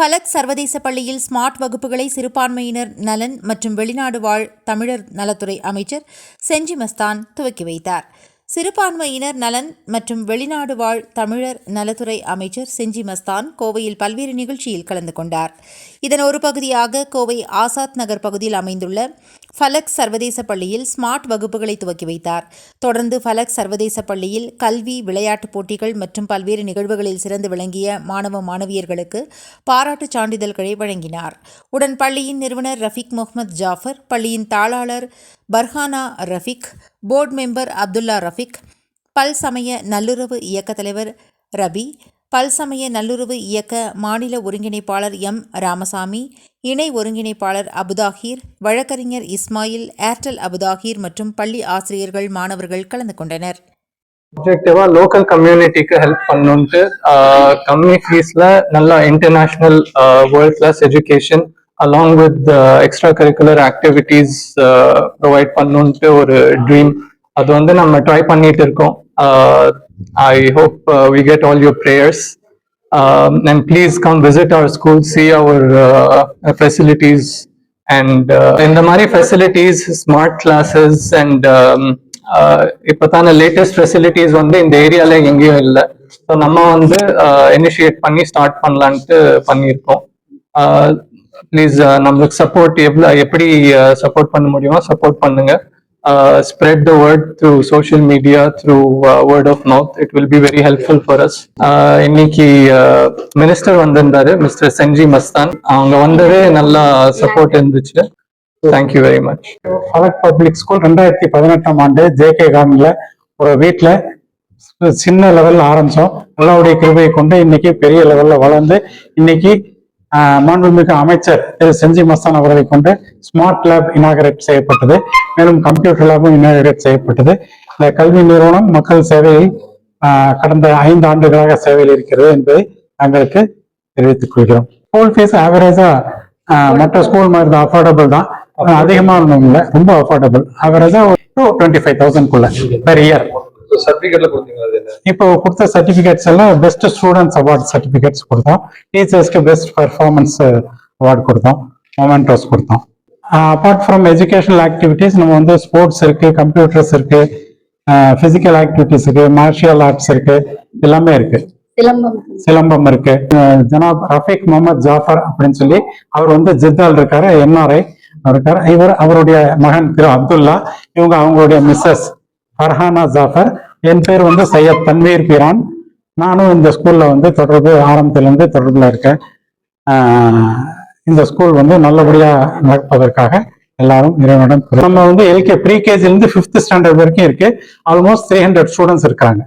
ஃபலக் சர்வதேச பள்ளியில் ஸ்மார்ட் வகுப்புகளை சிறுபான்மையினர் நலன் மற்றும் வெளிநாடு வாழ் தமிழர் நலத்துறை அமைச்சர் செஞ்சி மஸ்தான் துவக்கி வைத்தார். சிறுபான்மையினர் நலன் மற்றும் வெளிநாடு வாழ் தமிழர் நலத்துறை அமைச்சர் செஞ்சி மஸ்தான் கோவையில் பல்வேறு நிகழ்ச்சியில் கலந்து கொண்டார். இதன் ஒரு பகுதியாக கோவை ஆசாத் நகர் பகுதியில் அமைந்துள்ள ஃபலக் சர்வதேச பள்ளியில் ஸ்மார்ட் வகுப்புகளை துவக்கி வைத்தார். தொடர்ந்து ஃபலக் சர்வதேச பள்ளியில் கல்வி விளையாட்டுப் போட்டிகள் மற்றும் பல்வேறு நிகழ்வுகளில் சிறந்து விளங்கிய மாணவ மாணவியர்களுக்கு பாராட்டுச் சான்றிதழ்களை வழங்கினார். உடன் பள்ளியின் நிறுவனர் ரஃபீக் முகமது ஜாஃபர் பள்ளியின் தாளாளர் பர்ஹானா ரஃபீக் போர்டு மெம்பர் அப்துல்லா ரஃபீக் பல் சமய நல்லுறவு இயக்க தலைவர் ரபி பல்சமய நல்லுறவு இயக்க மாநில ஒருங்கிணைப்பாளர் எம். ராமசாமி இணை ஒருங்கிணைப்பாளர் அபுதாஹீர் வழக்கறிஞர் இஸ்மாயில் ஏர்டெல் அபுதாஹீர் மற்றும் பள்ளி ஆசிரியர்கள் மாணவர்கள் கலந்து கொண்டனர். ஆப்ஜெக்டிவா லோக்கல் கம்யூனிட்டிக்கு ஹெல்ப் பண்ணணுன்ட்டு கம்மி ஃபீஸ்ல நல்லா international world class education along with extra curricular activities provide பண்ணணுன்ட்டு ஒரு ட்ரீம் அது வந்து நம்ம ட்ரை பண்ணிட்டு இருக்கோம். I hope we get all your prayers and please come visit our school see our facilities and இந்த மாதிரி ஃபெசிலிட்டிஸ் ஸ்மார்ட் கிளாஸஸ் அண்ட் இப்போதான latest facilities வந்து இந்த ஏரியால எங்கேயும் இல்லை ஸோ நம்ம வந்து இனிஷியேட் பண்ணி ஸ்டார்ட் பண்ணலான்ட்டு பண்ணியிருக்கோம் ப்ளீஸ் நம்மளுக்கு சப்போர்ட் எவ்வளோ எப்படி சப்போர்ட் பண்ண முடியுமோ சப்போர்ட் பண்ணுங்க spread the through through social media through word of mouth. It will be very helpful for us இன்னைக்கு மினிஸ்டர் வந்திருந்தாரு மிஸ்டர் செஞ்சி மஸ்தான் அவங்க வந்ததே நல்லா சப்போர்ட் இருந்துச்சு. Thank you very much Falak public school ரெண்டாயிரத்தி பதினெட்டாம் ஆண்டு ஜேகே கார்டன்ல ஒரு வீட்டில் சின்ன லெவலில் ஆரம்பித்தோம் அல்லாவுடைய கிருபையை கொண்டு இன்னைக்கு பெரிய லெவலில் வளர்ந்து இன்னைக்கு மாண்புமிகு அமைச்சர் திரு செஞ்சி மஸ்தான் அவர்களை கொண்டு ஸ்மார்ட் லேப் இனாகரேட் செய்யப்பட்டது. மேலும் கம்ப்யூட்டர் லேபும் இனாகரேட் செய்யப்பட்டது. இந்த கல்வி நிறுவனம் மக்கள் சேவையில் கடந்த ஐந்து ஆண்டுகளாக சேவையில் இருக்கிறது என்பதை நாங்களுக்கு தெரிவித்துக் கொள்கிறோம். ஸ்கூல் ஃபீஸ் ஆவரேஜா மற்ற ஸ்கூல் மாதிரி தான் அஃபோர்டபுள் தான். ஆஹ், அதிகமான இல்லை ரொம்ப அஃபோர்டபுள் ஆவரேஜா டுவெண்ட்டி ஃபைவ் தௌசண்ட்குள்ள பெர் இயர் சர்டிபிகேட்ல கொடுத்தீங்களா இப்போ கொடுத்த சர்டிபிகேட்ஸ் எல்லாம் பெஸ்ட் ஸ்டூடெண்ட்ஸ் அவார்ட் சர்டிபிகேட்ஸ் கொடுத்தோம். டீச்சர்ஸ்க்கு பெஸ்ட் பர்ஃபார்மன்ஸ் அவார்ட் கொடுத்தோம். மொமெண்டோஸ் கொடுத்தோம். அப்பார்ட் ஃப்ரம் எஜுகேஷனல் ஆக்டிவிட்டீஸ் நம்ம வந்து ஸ்போர்ட்ஸ் இருக்கு கம்ப்யூட்டர்ஸ் இருக்கு பிசிக்கல் ஆக்டிவிட்டீஸ் இருக்கு மார்ஷியல் ஆர்ட்ஸ் இருக்கு எல்லாமே இருக்கு. சிலம்பம். இருக்கு. ஜனாப் ரஃபீக் முகமது ஜாஃபர் அப்படின்னு சொல்லி அவர் வந்து ஜித்தால் இருக்காரு என்ஆர்ஐ இருக்காரு. இவர் அவருடைய மகன் திரு அப்துல்லா. இவங்க அவங்களுடைய மிஸ்ஸஸ் ஃபர்ஹானா ஜாஃபர். என் பேர் வந்து சையத் தன்வீர் பிரான். நானும் இந்த ஸ்கூலில் வந்து தொடர்பு ஆரம்பத்திலேருந்து தொடர்பில் இருக்கேன். இந்த ஸ்கூல் வந்து நல்லபடியாக நடப்பதற்காக எல்லாரும் இறைவனிடம் நம்ம வந்து எல்கே ப்ரீகேஜிலேருந்து ஃபிஃப்த் ஸ்டாண்டர்ட் வரைக்கும் இருக்கு. ஆல்மோஸ்ட் த்ரீ ஹண்ட்ரட் ஸ்டூடெண்ட்ஸ் இருக்காங்க.